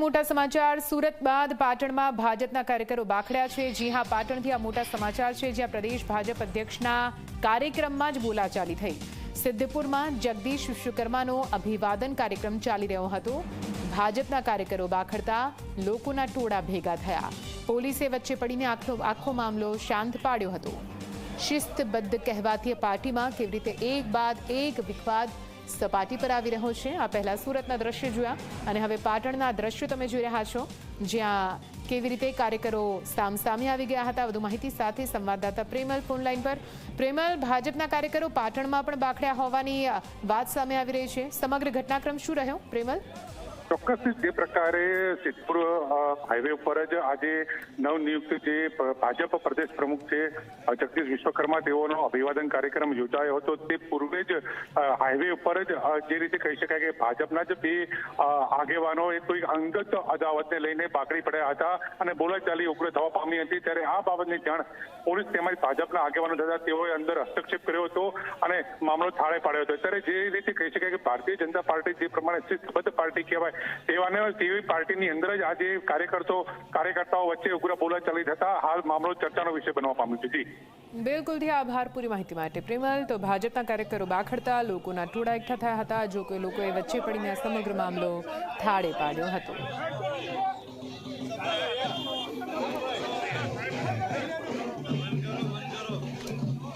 મોટા સમાચાર. સુરત બાદ પાટણમાં ભાજપના કાર્યકરો બાખડ્યા છે. જી હા, પાટણથી આ મોટા સમાચાર છે, જ્યાં પ્રદેશ ભાજપ અધ્યક્ષના કાર્યક્રમમાં જ બોલાચાલી થઈ. સિદ્ધપુરમાં જગદીશ વિશ્વકર્માનો અભિવાદન કાર્યક્રમ ચાલી રહ્યો હતો. ભાજપના કાર્યકરો બાખડતા લોકોના ટોળા ભેગા થયા. પોલીસે વચ્ચે પડીને આખો આખો મામલો શાંત પાડ્યો હતો. શિસ્તબદ્ધ કહેવાથી પાર્ટીમાં કેવી રીતે એક બાદ એક વિવાદ સપાટી પર આવી રહ્યો છે. આ પહેલા સુરતના દ્રશ્ય જોયા અને હવે પાટણના દ્રશ્યો તમે જોઈ રહ્યા છો. જ્યાં કેવી રીતે કાર્યકરો સામસામે આવી ગયા હતા. વધુ માહિતી સાથે સંવાદદાતા પ્રેમલ ફોનલાઈન પર. પ્રેમલ, ભાજપના કાર્યકરો પાટણમાં પણ બાખડ્યા હોવાની વાત સામે આવી રહી છે. સમગ્ર ઘટનાક્રમ શું રહ્યો? પ્રેમલ? ચોક્કસ જે પ્રકારે સિદ્ધપુર હાઈવે ઉપર જ આજે નવનિયુક્ત જે ભાજપ પ્રદેશ પ્રમુખ છે જગદીશ વિશ્વકર્મા, તેઓનો અભિવાદન કાર્યક્રમ યોજાયો હતો. તે પૂર્વે જ હાઈવે ઉપર જ જે રીતે કહી શકાય કે ભાજપના જ બે આગેવાનો એ કોઈ અંગત અદાવતને લઈને બાકડી પડ્યા હતા અને બોલાચાલી ઉગ્ર થવા પામી હતી. ત્યારે આ બાબતની જાણ પોલીસ તેમજ ભાજપના આગેવાનો થતા તેઓએ અંદર હસ્તક્ષેપ કર્યો હતો અને મામલો થાળે પાડ્યો હતો. ત્યારે જે રીતે કહી શકાય કે ભારતીય જનતા પાર્ટી જે પ્રમાણે શિસ્તબદ્ધ પાર્ટી કહેવાય તેવાને તેવી પાર્ટીની અંદર જ આજે કાર્યકર્તો, કાર્યકર્તાઓ વચ્ચે ઉગ્ર બોલાચાલી થતા હાલ મામલો ચર્ચાનો વિષય બનવા પામ્યો છે. જી. બિલકુલથી આભાર પૂરી માહિતી માટે. પ્રેમલ, તો ભાજપના કાર્યકરો બાખડતા, લોકોના ટોળા એકઠા થયા હતા. જો કે લોકોએ વચ્ચે પડીને સમગ્ર મામલો થાળે પાડ્યો હતો.